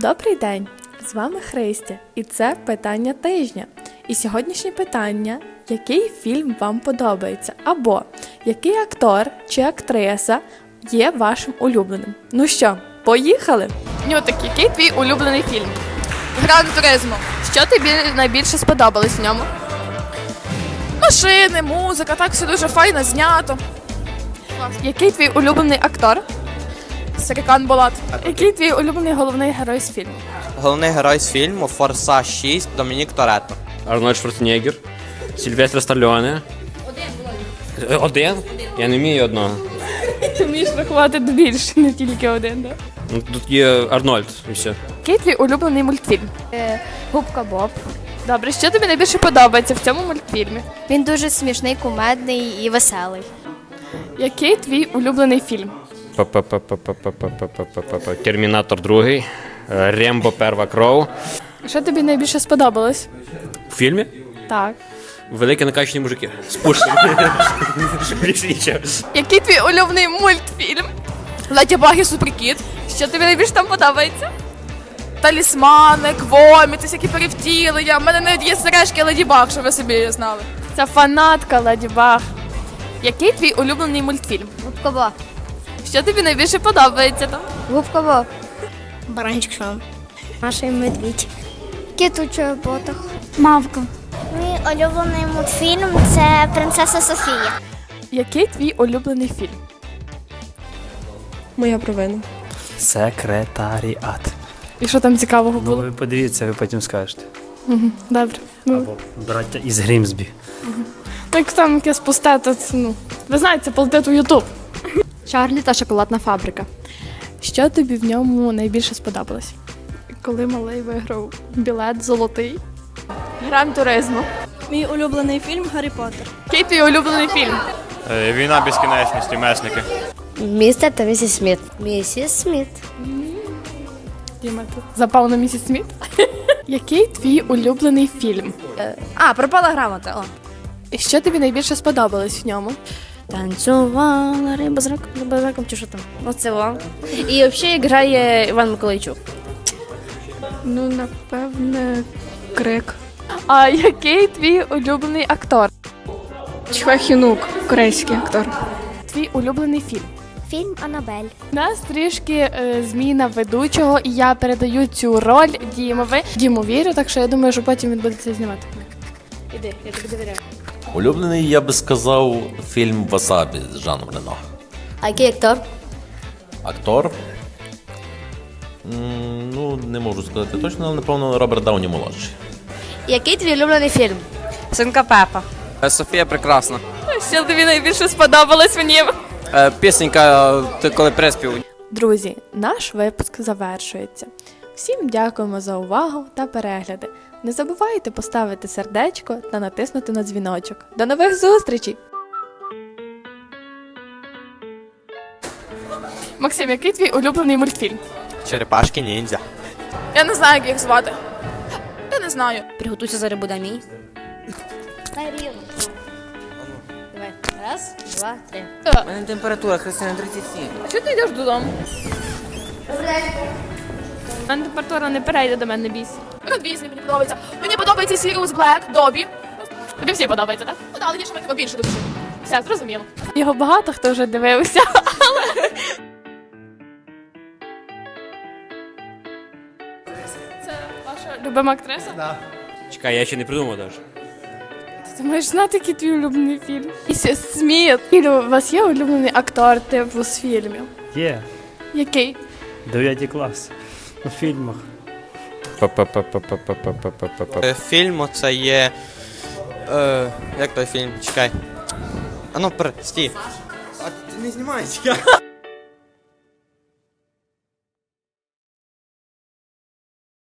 Добрий день! З вами Христя, і це питання тижня. І сьогоднішнє питання: який фільм вам подобається? Або який актор чи актриса є вашим улюбленим? Ну що, поїхали? Нютик, який твій улюблений фільм? Гран туризму. Що тобі найбільше сподобалось в ньому? Машини, музика, так все дуже файно знято. Який твій улюблений актор? Сарікан Болат. Який твій улюблений головний герой з фільму? Головний герой з фільму Форсаж 6 Домінік Торетто. Арнольд Шварценеггер, Сільвестр Стальоне. Один. Один? Я не вмію одного. Ти вмієш рахувати більше, не тільки один, так? Ну, Тут є Арнольд і все. Який твій улюблений мультфільм? Губка Боб. Добре, що тобі найбільше подобається в цьому мультфільмі? Він дуже смішний, кумедний і веселий. Який твій улюблений фільм? Термінатор другий. Рембо перва кров. Що тобі найбільше сподобалось? У фільмі? Так. Великі накачені мужики. Спушні. Який твій улюблений мультфільм? Леді Багі Суперкіт. Що тобі найбільше там подобається? Талісмани, квомі, це всякі перевтілення. У мене навіть є сережки Леді Баг, щоб ви собі знали. Це фанатка Леді Баг. Який твій улюблений мультфільм? Губка Боб. Що тобі найбільше подобається там? Губка Боб. Баранчик Шон. Маша і медвідь. Кіт у чоботах. Мавка. Мій улюблений мультфільм це Принцеса Софія. Який твій улюблений фільм? Моя провина. Секретаріат. І що там цікавого Ну, було? ви подивіться, ви потім скажете. Добре. Ну, Або браття із Грімсбі. як там якесь пусте, то це, ну. Ви знаєте, це полетить у Ютуб. Чарлі та шоколадна фабрика. Що тобі в ньому найбільше сподобалось? Коли малий виграв білет золотий. Гран туризму. Мій улюблений фільм Гаррі Поттер. Який твій улюблений фільм? Війна безкінечності, месники. Містер та місіс Сміт. Місіс Сміт. Запав на місіс Сміт. Який твій улюблений фільм? А, пропала грамота. О. І що тобі найбільше сподобалось в ньому? Танцювала риба з раком, риба з раком чи що там? Оце вам. І взагалі як грає Іван Миколайчук. Ну, напевне, крик. А який твій улюблений актор? Чхва корейський актор. Твій улюблений фільм? Фільм Анабель. У нас трішки е, зміна ведучого, і я передаю цю роль Дімові. Діму вірю, так що я думаю, що потім він буде це знімати. Іди, я тобі довіряю. Улюблений, я би сказав, фільм Васабі з Жаном Рено. А який актор? Актор. М, Ну, не можу сказати точно, але напевно Роберт Дауні молодший. Який твій улюблений фільм? Синка Пепа. Софія прекрасна. Що тобі найбільше сподобалось в нім? Е, Пісенька, ти коли приспів. Друзі, наш випуск завершується. Всім дякуємо за увагу та перегляди. Не забувайте поставити сердечко та натиснути на дзвіночок. До нових зустрічей! Максим, який твій улюблений мультфільм? Черепашки ніндзя. Я не знаю, як їх звати. Я не знаю. Приготуйся зараз буде мій. Дай рівно. Давай. Раз, два, три. У мене температура, Христина, 37. Що ти йдеш додому? Мене температура не перейде до мене бійся. Робізні мені подобається. Мені подобається Sirius Black, Добі. Тобі всі подобається, так? Ну, але є ще тебе більше дуже. Все, зрозуміло. Його багато хто вже дивився. Це ваша любима актриса? Чекай, я ще не придумав навіть. Ти маєш знати, який твій улюблений фільм. Місіс Сміт. Ілю, у вас є улюблений актор типу з фільмів? Є. Який? Дев'ятий клас у фільмах. Е, фільм це є. Е, як той фільм? Чекай. А ну, пр... стій. А ти не знімай, чекай.